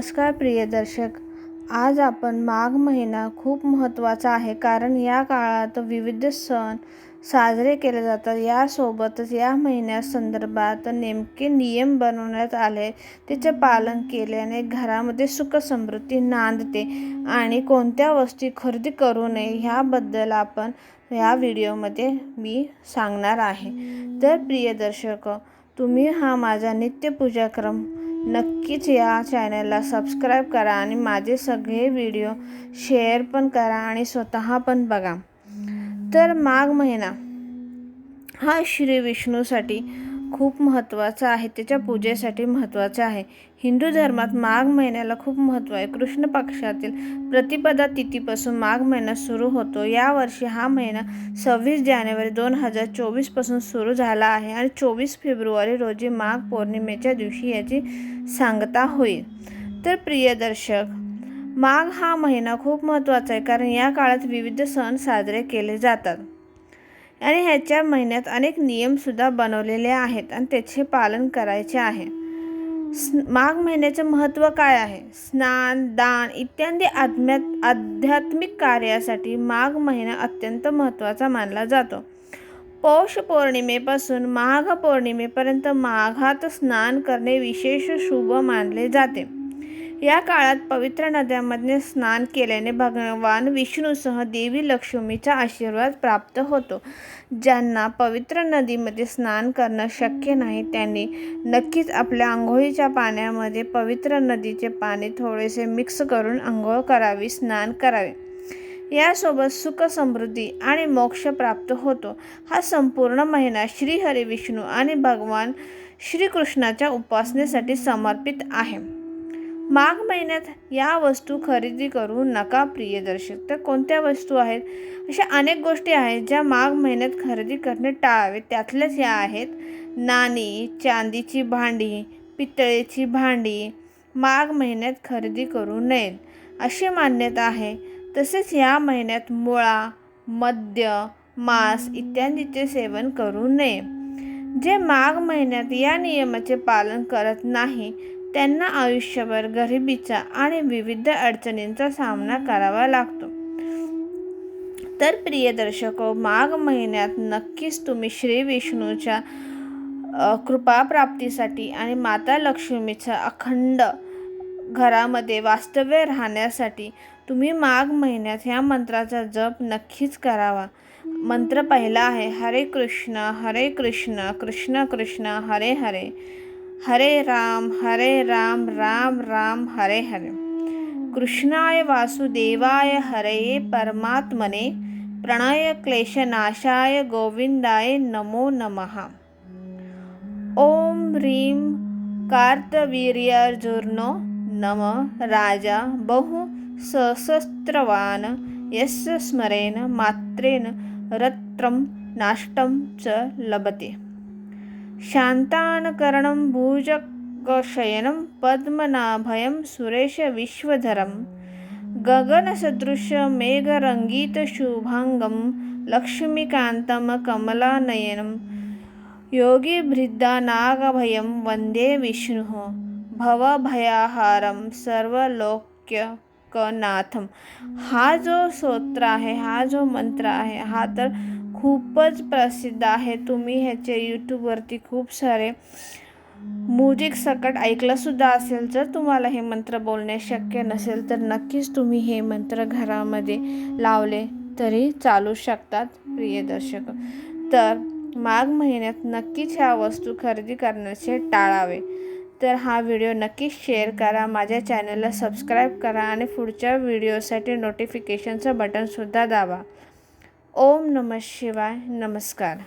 नमस्कार प्रिय दर्शक? आज आपण माघ महिना खूप महत्त्वाचा आहे कारण या काळात विविध सण साजरे केले जातात. यासोबतच या महिन्या संदर्भात नेमके नियम बनवण्यात आले. त्याचे पालन केल्याने घरामध्ये सुख समृद्धी नांदते आणि कोणत्या वस्तू खरेदी करू नये ह्याबद्दल आपण या व्हिडिओमध्ये मी सांगणार आहे. तर प्रिय दर्शक तुम्ही हा माझा नित्यपूजाक्रम नक्कीच या चॅनलला सबस्क्राईब करा आणि माझे सगळे व्हिडिओ शेअर पण करा आणि स्वतः पण बघा. तर माघ महिना हा श्री विष्णूसाठी खूप महत्त्वाचं आहे त्याच्या पूजेसाठी महत्त्वाचं आहे. हिंदू धर्मात माघ महिन्याला खूप महत्त्व आहे. कृष्ण पक्षातील प्रतिपदा तिथीपासून माघ महिना सुरू होतो. यावर्षी हा महिना सव्वीस जानेवारी दोन हजार चोवीसपासून सुरू झाला आहे आणि चोवीस फेब्रुवारी रोजी माघ पौर्णिमेच्या दिवशी याची सांगता होईल. तर प्रिय दर्शक माघ हा महिना खूप महत्त्वाचा आहे कारण या काळात विविध सण साजरे केले जातात. आणि ह्याच्या महिन्यात अनेक नियमसुद्धा बनवलेले आहेत आणि त्याचे पालन करायचे आहे. माघ महिन्याचे महत्त्व काय आहे? स्नान दान इत्यादी आध्यात् आध्यात्मिक कार्यासाठी माघ महिना अत्यंत महत्त्वाचा मानला जातो. पौष पौर्णिमेपासून माघ पौर्णिमेपर्यंत माघात स्नान करणे विशेष शुभ मानले जाते. या काळात पवित्र नद्यांमध्ये स्नान केल्याने भगवान विष्णूसह देवी लक्ष्मीचा आशीर्वाद प्राप्त होतो. ज्यांना पवित्र नदीमध्ये स्नान करणं शक्य नाही त्यांनी नक्कीच आपल्या आंघोळीच्या पाण्यामध्ये पवित्र नदीचे पाणी थोडेसे मिक्स करून आंघोळ करावी स्नान करावे. यासोबत सुख समृद्धी आणि मोक्ष प्राप्त होतो. हा संपूर्ण महिना श्रीहरी विष्णू आणि भगवान श्रीकृष्णाच्या उपासनेसाठी समर्पित आहे. माघ महिन्यात या वस्तू खरेदी करू नका प्रियदर्शक तर कोणत्या वस्तू आहेत? अशा अनेक गोष्टी आहेत ज्या माघ महिन्यात खरेदी करणे टाळावे. त्यातल्याच या आहेत. नाणी चांदीची भांडी पितळेची भांडी माघ महिन्यात खरेदी करू नयेत अशी मान्यता आहे. तसेच या महिन्यात मुळा मद्य मांस इत्यादीचे सेवन करू नये. जे माघ महिन्यात या नियमाचे पालन करत नाही त्यांना आयुष्यभर गरिबीचा आणि विविध अडचणींचा सामना करावा लागतो. तर प्रिय दर्शको माघ महिन्यात नक्कीच तुम्ही श्री विष्णूच्या कृपाप्राप्तीसाठी आणि माता लक्ष्मीचा अखंड घरामध्ये वास्तव्य राहण्यासाठी तुम्ही माघ महिन्यात ह्या मंत्राचा जप नक्कीच करावा. मंत्र पहिला आहे हरे कृष्ण हरे कृष्ण कृष्ण कृष्ण हरे हरे. हरे राम हरे राम राम राम हरे हरे। कृष्णाय वासुदेवाय हरे परमात्मने प्रणय क्लेशनाशाय गोविंदाय नमो नमः। ओम ह्रीं कार्तवीर्यार्जुनो नम। राजा बहु सशस्त्रवान यस्य स्मरेण मात्रेण रत्रं नाष्टं च लभते शान्तानकरणं भुजगशयनं पद्मनाभयं सुरेशविश्वधरं। गगनसदृशमेघरङ्गितशुभाङ्गं लक्ष्मीकान्तमकमलानयनं योगिभृद्धानागभयं वन्दे विष्णुः। भवभयाहारं सर्वलोक्यकनाथम हा जो स्तोत्र आहे हा जो मंत्र आहे हा तर खूपच प्रसिद्ध आहे. तुम्ही ह्याचे यूट्यूबवरती खूप सारे म्युझिक सकट ऐकलंसुद्धा असेल जर तुम्हाला हे मंत्र बोलणे शक्य नसेल तर नक्कीच तुम्ही हे मंत्र घरामध्ये लावले तरी चालू शकतात प्रिय दर्शक. तर माघ महिन्यात नक्कीच ह्या वस्तू खरेदी करण्याचे टाळावे. तर हा व्हिडिओ नक्कीच शेअर करा माझ्या चॅनलला सबस्क्राईब करा आणि पुढच्या व्हिडिओसाठी नोटिफिकेशनचं बटनसुद्धा दाबा. ओम नमः शिवाय नमस्कार.